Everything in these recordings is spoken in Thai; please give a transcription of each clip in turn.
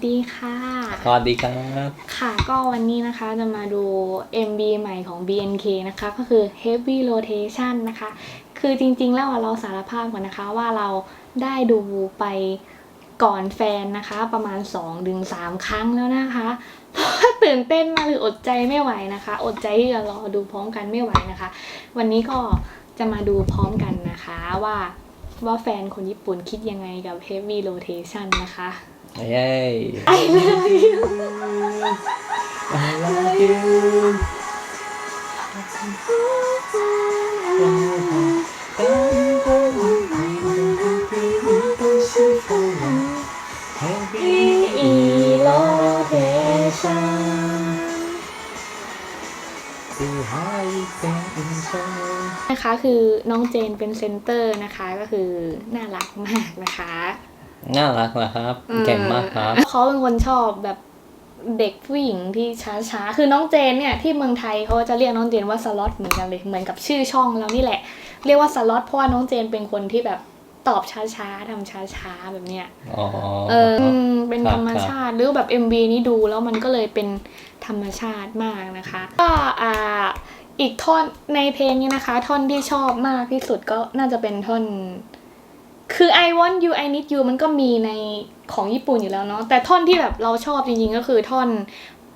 สดีค่ะ สวัสดีครับ ค่ะ ก็วันนี้นะคะจะมาดู MV ใหม่ของ BNK นะคะ ก็คือ Heavy Rotation นะคะ คือจริงๆ แล้วอะเราสารภาพก่อนนะคะว่าเราได้ดูไปก่อนแฟนนะคะประมาณ 2-3ถึง3ครั้งแล้วนะคะเพราะว่าตื่นเต้นมากเลยอดใจไม่ไหวนะคะ อดใจที่จะรอดูพร้อมกันไม่ไหวนะคะ วันนี้ก็จะมาดูพร้อมกันนะคะว่าว่าแฟนคนญี่ปุ่นคิดยังไงกับ Heavy Rotation นะคะ เย้ I love you I love you อีโลเทชันนะคะคือน้องเจนเป็นเซนเตอร์นะคะก็คือน่ารักมากนะคะ น่ารักนะครับเก่งมากครับ เขาเป็นคนชอบแบบเด็กผู้หญิงที่ช้าๆ คือน้องเจนเนี่ยที่เมืองไทยเขาจะเรียกน้องเจนว่าสล็อตเหมือนกันเลย เหมือนกับชื่อช่องเรานี่แหละ เรียกว่าสล็อตเพราะว่าน้องเจนเป็นคนที่แบบตอบช้าๆทำช้าๆแบบเนี้ย อ๋อ เอออืมเป็นครับธรรมชาติหรือแบบ MV นี้ดูแล้วมันก็เลยเป็นธรรมชาติมากนะคะ ก็อ่าอีกท่อนในเพลงนี้นะคะ ท่อนที่ชอบมากที่สุดก็น่าจะเป็นท่อน คือ I want you I need you มันก็มีในของญี่ปุ่นอยู่แล้วเนาะแต่ท่อนที่แบบเราชอบจริงๆก็คือท่อน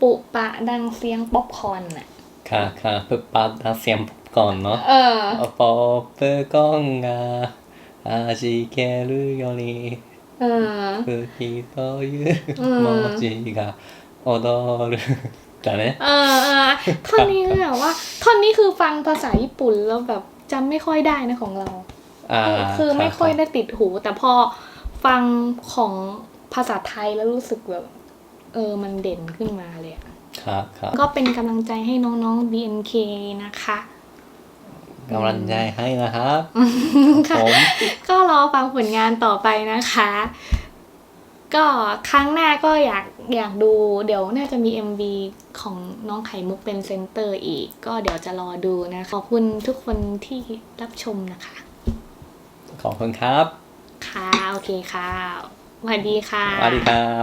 ปุปะดังเสียงป๊อปคอนอะค่ะค่ะปุปะดังเสียงป๊อปคอนเนาะเออป๊อปเปอร์กองอาอาจิเกลุยอริเออคือฮิโตยูมอจิกะโอดอรุจ้ะเนี่ยเออท่อนนี้แบบว่า ท่อนนี้คือฟังภาษาญี่ปุ่นแล้วแบบจำไม่ค่อยได้นะของเรา คือไม่ค่อยรับได้ติดหู แต่พอฟังของภาษาไทยแล้วรู้สึกแบบ เออมันเด่นขึ้นมาเลยอะครับครับก็เป็นกำลังใจให้น้องๆ BNK นะคะกำลังใจให้นะครับค่ะผมก็รอฟังผลงานต่อไปนะคะ ก็ครั้งหน้าก็อยากอยากดูเดี๋ยวน่าจะมี MV ของน้องไข่มุกเป็นเซนเตอร์อีก ก็เดี๋ยวจะรอดูนะขอบคุณทุกคนที่รับชมนะคะ ขอบคุณครับ ค่ะ โอเคค่ะสวัสดีค่ะ สวัสดีครับ